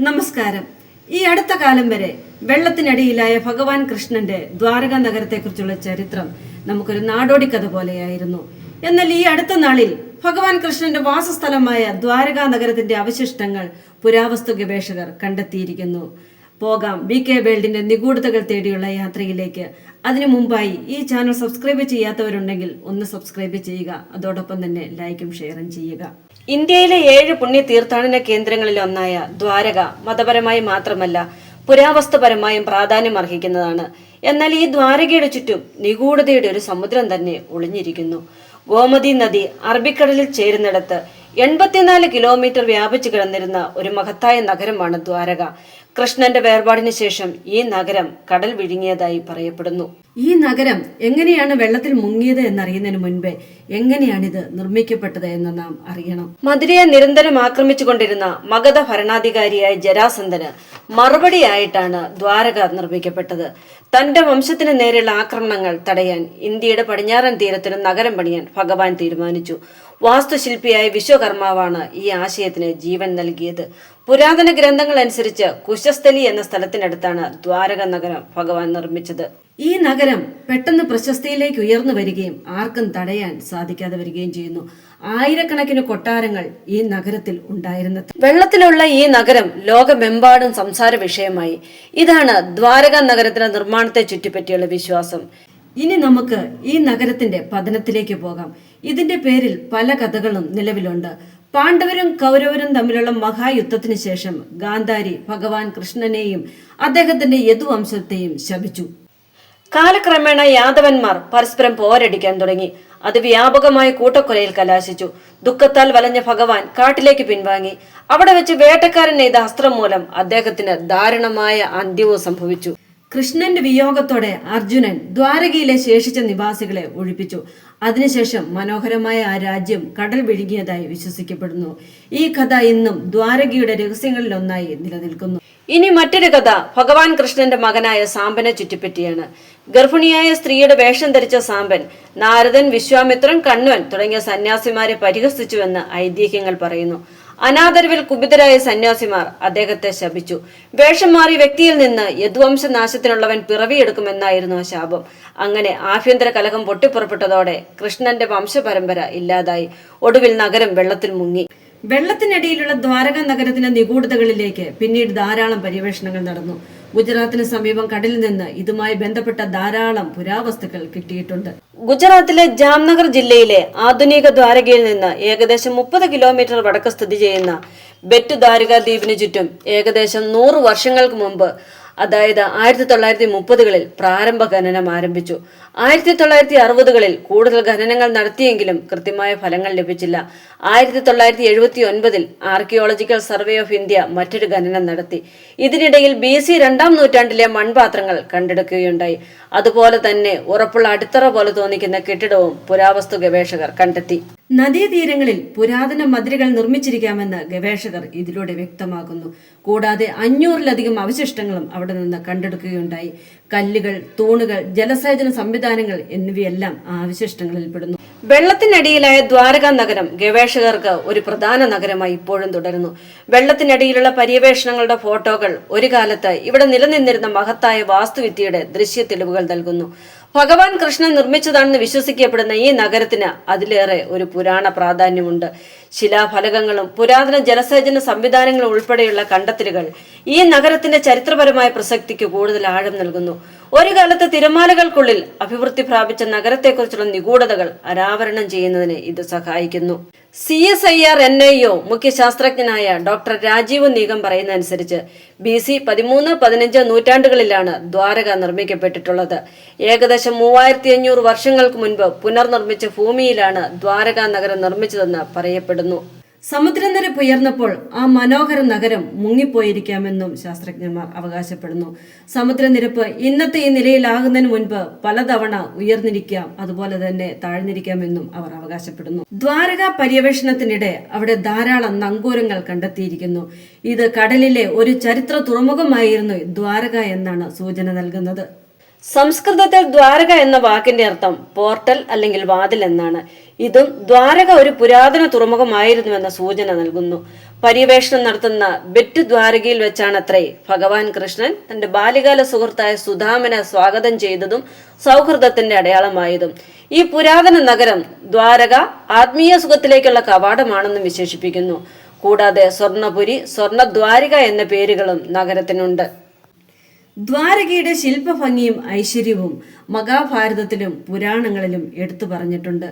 നമസ്കാരം. ഈ അടുത്ത കാലം വരെ വെള്ളത്തിനടിയിലായ ഭഗവാൻ കൃഷ്ണന്റെ ദ്വാരക നഗരത്തെക്കുറിച്ചുള്ള ചരിത്രം നമുക്കൊരു നാടോടി കഥ പോലെയായിരുന്നു. എന്നാൽ ഈ അടുത്ത നാളിൽ ഭഗവാൻ കൃഷ്ണന്റെ വാസസ്ഥലമായ ദ്വാരക നഗരത്തിന്റെ അവശിഷ്ടങ്ങൾ പുരാവസ്തു ഗവേഷകർ കണ്ടെത്തിയിരിക്കുന്നു. പോകാം. ബി കെ വേൾഡിന്റെ നിഗൂഢതകൾ തേടിയുള്ള യാത്രയിലേക്ക്. അതിനു മുമ്പായി ഈ ചാനൽ സബ്സ്ക്രൈബ് ചെയ്യാത്തവരുണ്ടെങ്കിൽ ഒന്ന് സബ്സ്ക്രൈബ് ചെയ്യുക. അതോടൊപ്പം തന്നെ ലൈക്കും ഷെയറും ചെയ്യുക. ഇന്ത്യയിലെ ഏഴ് പുണ്യ തീർത്ഥാടന കേന്ദ്രങ്ങളിൽ ഒന്നായ ദ്വാരക മതപരമായി മാത്രമല്ല പുരാവസ്തുപരമായും പ്രാധാന്യം അർഹിക്കുന്നതാണ്. എന്നാൽ ഈ ദ്വാരകയുടെ ചുറ്റും നിഗൂഢതയുടെ ഒരു സമുദ്രം തന്നെ ഒളിഞ്ഞിരിക്കുന്നു. ഗോമതി നദി അറബിക്കടലിൽ ചേരുന്നിടത്ത് എൺപത്തിനാല് കിലോമീറ്റർ വ്യാപിച്ചു കിടന്നിരുന്ന ഒരു മഹത്തായ നഗരമാണ് ദ്വാരക. കൃഷ്ണന്റെ വേർപാടിന് ശേഷം ഈ നഗരം കടൽ വിഴുങ്ങിയതായി പറയപ്പെടുന്നു. ഈ നഗരം എങ്ങനെയാണ് വെള്ളത്തിൽ മുങ്ങിയത് എന്നറിയുന്നതിന് മുൻപേ എങ്ങനെയാണിത് നിർമ്മിക്കപ്പെട്ടത് എന്ന് നാം അറിയണം. മധുരയെ നിരന്തരം ആക്രമിച്ചുകൊണ്ടിരുന്ന മഗധ ഭരണാധികാരിയായ ജരാസന്ധന് മറുപടിയായിട്ടാണ് ദ്വാരക നിർമ്മിക്കപ്പെട്ടത്. തന്റെ വംശത്തിന് നേരെയുള്ള ആക്രമണങ്ങൾ തടയാൻ ഇന്ത്യയുടെ പടിഞ്ഞാറൻ തീരത്തിന് നഗരം പണിയാൻ ഭഗവാൻ തീരുമാനിച്ചു. വാസ്തുശില്പിയായ വിശ്വകർമാവാണ് ഈ ആശയത്തിന് ജീവൻ നൽകിയത്. പുരാതന ഗ്രന്ഥങ്ങൾ അനുസരിച്ച് കുശസ്ഥലി എന്ന സ്ഥലത്തിനടുത്താണ് ദ്വാരക നഗരം ഭഗവാൻ നിർമ്മിച്ചത്. ഈ നഗരം പെട്ടെന്ന് പ്രശസ്തിയിലേക്ക് ഉയർന്നു വരികയും ആർക്കും തടയാൻ സാധിക്കാതെ വരികയും ചെയ്യുന്നു. ആയിരക്കണക്കിന് കൊട്ടാരങ്ങൾ ഈ നഗരത്തിൽ ഉണ്ടായിരുന്നു വെള്ളത്തിലുള്ള ഈ നഗരം ലോകമെമ്പാടും സംസാര വിഷയമായി. ഇതാണ് ദ്വാരക നഗരത്തിന്റെ നിർമ്മാണത്തെ ചുറ്റിപ്പറ്റിയുള്ള വിശ്വാസം. ഇനി നമുക്ക് ഈ നഗരത്തിന്റെ പതനത്തിലേക്ക് പോകാം. ഇതിന്റെ പേരിൽ പല കഥകളും നിലവിലുണ്ട്. പാണ്ഡവരും കൗരവരും തമ്മിലുള്ള മഹായുദ്ധത്തിന് ശേഷം ഗാന്ധാരി ഭഗവാൻ കൃഷ്ണനെയും അദ്ദേഹത്തിന്റെ യദുവംശത്തെയും ശപിച്ചു. കാലക്രമേണ യാദവന്മാർ പരസ്പരം പോരടിക്കാൻ തുടങ്ങി. അത് വ്യാപകമായ കൂട്ടക്കൊലയിൽ കലാശിച്ചു. ദുഃഖത്താൽ വലഞ്ഞ ഭഗവാൻ കാട്ടിലേക്ക് പിൻവാങ്ങി. അവിടെ വെച്ച് വേട്ടക്കാരൻ നെയ്ത അസ്ത്രം മൂലം അദ്ദേഹത്തിന് ദാരുണമായ അന്ത്യവും സംഭവിച്ചു. കൃഷ്ണന്റെ വിയോഗത്തോടെ അർജുനൻ ദ്വാരകയിലെ ശേഷിച്ച നിവാസികളെ ഒഴിപ്പിച്ചു. അതിനുശേഷം മനോഹരമായ ആ രാജ്യം കടൽ വിഴുങ്ങിയതായി വിശ്വസിക്കപ്പെടുന്നു. ഈ കഥ ഇന്നും ദ്വാരകയുടെ രഹസ്യങ്ങളിലൊന്നായി നിലനിൽക്കുന്നു. ഇനി മറ്റൊരു കഥ ഭഗവാൻ കൃഷ്ണന്റെ മകനായ സാമ്പനെ ചുറ്റിപ്പറ്റിയാണ്. ഗർഭിണിയായ സ്ത്രീയുടെ വേഷം ധരിച്ച സാമ്പൻ നാരദൻ വിശ്വാമിത്രൻ കണ്വൻ തുടങ്ങിയ സന്യാസിമാരെ പരിഹസിച്ചുവെന്ന് ഐതിഹ്യങ്ങൾ പറയുന്നു. അനാദരവിൽ കുപിതരായ സന്യാസിമാർ അദ്ദേഹത്തെ ശപിച്ചു. വേഷം മാറി വ്യക്തിയിൽ നിന്ന് യദ്വംശനാശത്തിനുള്ളവൻ പിറവിയെടുക്കുമെന്നായിരുന്നു ശാപം. അങ്ങനെ ആഭ്യന്തര കലഹം പൊട്ടിപ്പുറപ്പെട്ടതോടെ കൃഷ്ണന്റെ വംശപരമ്പര ഇല്ലാതായി. ഒടുവിൽ നഗരം വെള്ളത്തിൽ മുങ്ങി. വെള്ളത്തിനടിയിലുള്ള ദ്വാരക നഗരത്തിന്റെ നിഗൂഢതകളിലേക്ക് പിന്നീട് ധാരാളം പര്യവേഷണങ്ങൾ നടന്നു. ഗുജറാത്തിന് സമീപം കടലിൽ നിന്ന് ഇതുമായി ബന്ധപ്പെട്ട ധാരാളം പുരാവസ്തുക്കൾ കിട്ടിയിട്ടുണ്ട്. ഗുജറാത്തിലെ ജാംനഗർ ജില്ലയിലെ ആധുനിക ദ്വാരകയിൽ നിന്ന് ഏകദേശം മുപ്പത് കിലോമീറ്റർ വടക്ക് സ്ഥിതി ചെയ്യുന്ന ബെറ്റ് ദ്വാരക ദ്വീപിന് ചുറ്റും ഏകദേശം നൂറ് വർഷങ്ങൾക്ക് മുമ്പ് അതായത് ആയിരത്തി തൊള്ളായിരത്തി മുപ്പതുകളിൽ പ്രാരംഭ ഖനനം ആരംഭിച്ചു. ആയിരത്തി തൊള്ളായിരത്തി അറുപതുകളിൽ കൂടുതൽ ഖനനങ്ങൾ നടത്തിയെങ്കിലും കൃത്യമായ ഫലങ്ങൾ ലഭിച്ചില്ല. ആയിരത്തി തൊള്ളായിരത്തി എഴുപത്തി ഒൻപതിൽ ആർക്കിയോളജിക്കൽ സർവേ ഓഫ് ഇന്ത്യ മറ്റൊരു ഖനനം നടത്തി. ഇതിനിടയിൽ ബി സി രണ്ടാം നൂറ്റാണ്ടിലെ മൺപാത്രങ്ങൾ കണ്ടെടുക്കുകയുണ്ടായി. അതുപോലെ തന്നെ ഉറപ്പുള്ള അടിത്തറ പോലെ തോന്നിക്കുന്ന കെട്ടിടവും പുരാവസ്തു ഗവേഷകർ കണ്ടെത്തി. നദീതീരങ്ങളിൽ പുരാതന മതിലുകൾ നിർമ്മിച്ചിരിക്കാമെന്ന് ഗവേഷകർ ഇതിലൂടെ വ്യക്തമാക്കുന്നു. കൂടാതെ അഞ്ഞൂറിലധികം അവശിഷ്ടങ്ങളും അവിടെ നിന്ന് കണ്ടെടുക്കുകയുണ്ടായി. കല്ലുകൾ തൂണുകൾ ജലസേചന സംവിധാനങ്ങൾ എന്നിവയെല്ലാം ആ വെള്ളത്തിനടിയിലായ ദ്വാരക നഗരം ഗവേഷകർക്ക് ഒരു പ്രധാന നഗരമായി ഇപ്പോഴും തുടരുന്നു. വെള്ളത്തിനടിയിലുള്ള പര്യവേഷണങ്ങളുടെ ഫോട്ടോകൾ ഒരു കാലത്ത് ഇവിടെ നിലനിന്നിരുന്ന മഹത്തായ വാസ്തുവിദ്യയുടെ ദൃശ്യ തെളിവുകൾ നൽകുന്നു. ഭഗവാൻ കൃഷ്ണൻ നിർമ്മിച്ചതാണെന്ന് വിശ്വസിക്കപ്പെടുന്ന ഈ നഗരത്തിന് അതിലേറെ ഒരു പുരാണ പ്രാധാന്യമുണ്ട്. ശിലാഫലകങ്ങളും പുരാതന ജലസേചന സംവിധാനങ്ങളും ഉൾപ്പെടെയുള്ള കണ്ടെത്തലുകൾ ഈ നഗരത്തിന്റെ ചരിത്രപരമായ പ്രസക്തിക്ക് കൂടുതൽ ആഴം നൽകുന്നു. ഒരു കാലത്ത് തിരമാലകൾക്കുള്ളിൽ അഭിവൃദ്ധി പ്രാപിച്ച നഗരത്തെക്കുറിച്ചുള്ള നിഗൂഢതകൾ അനാവരണം ചെയ്യുന്നതിന് ഇത് സഹായിക്കുന്നു. C S I R N I O മുഖ്യ ശാസ്ത്രജ്ഞനായ ഡോക്ടർ രാജീവ് നീഗം പറയുന്ന അനുസരിച്ച് ബി സി പതിമൂന്ന് പതിനഞ്ച് നൂറ്റാണ്ടുകളിലാണ് ദ്വാരക നിർമ്മിക്കപ്പെട്ടിട്ടുള്ളത്. ഏകദേശം മൂവായിരത്തി അഞ്ഞൂറ് വർഷങ്ങൾക്ക് മുൻപ് പുനർനിർമ്മിച്ച ഭൂമിയിലാണ് ദ്വാരക നഗരം നിർമ്മിച്ചതെന്ന് പറയപ്പെടുന്നു. സമുദ്രനിരപ്പ് ഉയർന്നപ്പോൾ ആ മനോഹര നഗരം മുങ്ങിപ്പോയിരിക്കാമെന്നും ശാസ്ത്രജ്ഞന്മാർ അവകാശപ്പെടുന്നു. സമുദ്രനിരപ്പ് ഇന്നത്തെ ഈ നിലയിലാകുന്നതിന് മുൻപ് പലതവണ ഉയർന്നിരിക്കാം അതുപോലെ തന്നെ താഴ്ന്നിരിക്കാമെന്നും അവർ അവകാശപ്പെടുന്നു. ദ്വാരക പര്യവേഷണത്തിനിടെ അവിടെ ധാരാളം നങ്കൂരങ്ങൾ കണ്ടെത്തിയിരിക്കുന്നു. ഇത് കടലിലെ ഒരു ചരിത്ര തുറമുഖമായിരുന്നു ദ്വാരക എന്നാണ് സൂചന നൽകുന്നത്. സംസ്കൃതത്തിൽ ദ്വാരക എന്ന വാക്കിന്റെ അർത്ഥം പോർട്ടൽ അല്ലെങ്കിൽ വാതിൽ എന്നാണ്. ഇതും ദ്വാരക ഒരു പുരാതന തുറമുഖമായിരുന്നുവെന്ന സൂചന നൽകുന്നു. പര്യവേഷണം നടത്തുന്ന ബെറ്റ് ദ്വാരകയിൽ വെച്ചാണത്രേ ഭഗവാൻ കൃഷ്ണൻ തന്റെ ബാല്യകാല സുഹൃത്തായ സുധാമനെ സ്വാഗതം ചെയ്തതും സൗഹൃദത്തിന്റെ അടയാളമായതും. ഈ പുരാതന നഗരം ദ്വാരക ആത്മീയ സുഖത്തിലേക്കുള്ള കവാടമാണെന്നും വിശേഷിപ്പിക്കുന്നു. കൂടാതെ സ്വർണപുരി സ്വർണദ്വാരിക എന്ന പേരുകളും നഗരത്തിനുണ്ട്. ദ്വാരകയുടെ ശില്പഭംഗിയും ഐശ്വര്യവും മഹാഭാരതത്തിലും പുരാണങ്ങളിലും എടുത്തു പറഞ്ഞിട്ടുണ്ട്.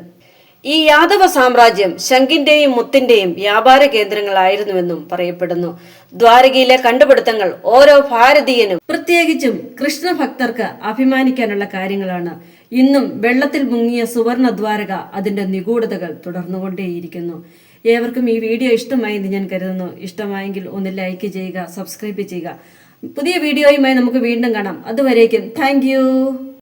ഈ യാദവ സാമ്രാജ്യം ശങ്കിന്റെയും മുത്തിന്റെയും വ്യാപാര കേന്ദ്രങ്ങളായിരുന്നുവെന്നും പറയപ്പെടുന്നു. ദ്വാരകയിലെ കണ്ടുപിടുത്തങ്ങൾ ഓരോ ഭാരതീയനും പ്രത്യേകിച്ചും കൃഷ്ണഭക്തർക്ക് അഭിമാനിക്കാനുള്ള കാര്യങ്ങളാണ്. ഇന്നും വെള്ളത്തിൽ മുങ്ങിയ സുവർണ ദ്വാരക അതിന്റെ നിഗൂഢതകൾ തുടർന്നുകൊണ്ടേയിരിക്കുന്നു. ഏവർക്കും ഈ വീഡിയോ ഇഷ്ടമായി എന്ന് ഞാൻ കരുതുന്നു. ഇഷ്ടമായെങ്കിൽ ഒന്ന് ലൈക്ക് ചെയ്യുക സബ്സ്ക്രൈബ് ചെയ്യുക. പുതിയ വീഡിയോയുമായി നമുക്ക് വീണ്ടും കാണാം. അതുവരേക്കും താങ്ക്